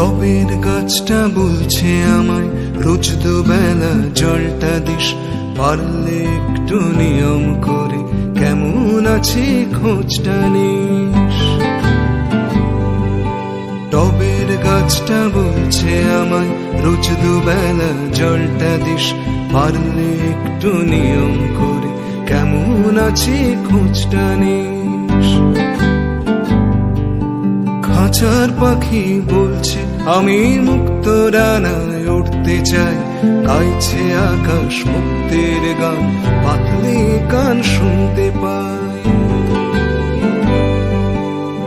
টবের গাছটা বলছে আমায়, রোজ দুবেলা জলটা দিস। পারলে একটু নিয়ম করে কেমন আছে খোঁজটা নিস। টবের গাছটা বলছে আমায়, রোজ দুবেলা জলটা দিস। পারলে একটু নিয়ম করে কেমন আছে খোঁজটা নিস। খাঁচার পাখি বলছে আমি মুক্ত ডানায় উঠতে চাই। গাইছে আকাশ মুক্তের গান, পাতলে গান শুনতে পাই।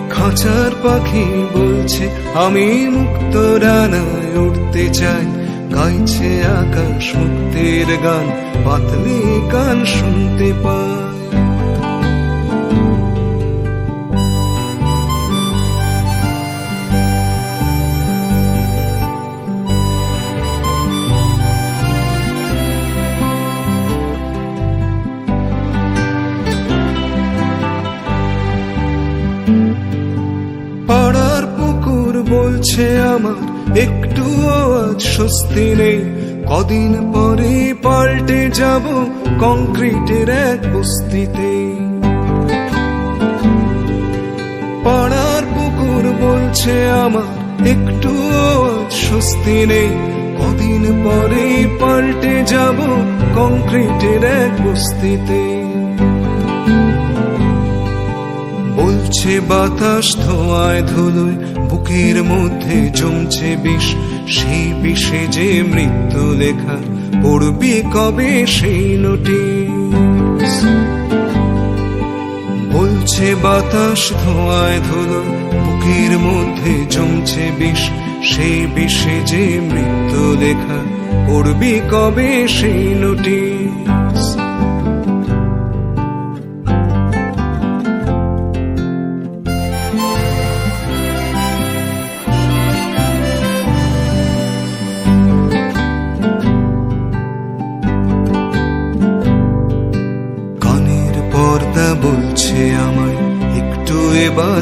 খাঁচার পাখি বলছে, আমি মুক্ত ডানায় উঠতে চাই। গাইছে আকাশ মুক্তের গান, পাতলে গান শুনতে পাই। বলছে আমার একটু আজ স্বস্তি নেই। কদিন পরে পাল্টে যাব কংক্রিটের এক বস্তিতে। পাড়ার পুকুর বলছে আমার একটু আজ স্বস্তি নেই। কদিন পরে পাল্টে যাব কংক্রিটের এক বস্তিতে। বলছে বাতাস ধোঁয়ায় ধুলোয়, বুকের মধ্যে জমছে বিষ। সেই বিষে যে মৃত্যু লেখা, পড়বি কবে সেই নোটিশ? বলছে বাতাস ধোঁয়ায় ধুলোয়, বুকের মধ্যে জমছে বিষ। সেই বিষে যে মৃত্যু লেখা, পড়বি কবে সেই নোটিশ?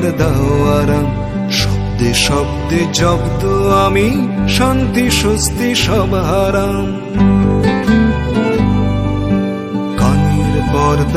আমার দাও আরাম শব্দে শব্দে জব্দ আমি শান্তি স্বস্তি সব কানের পর্দা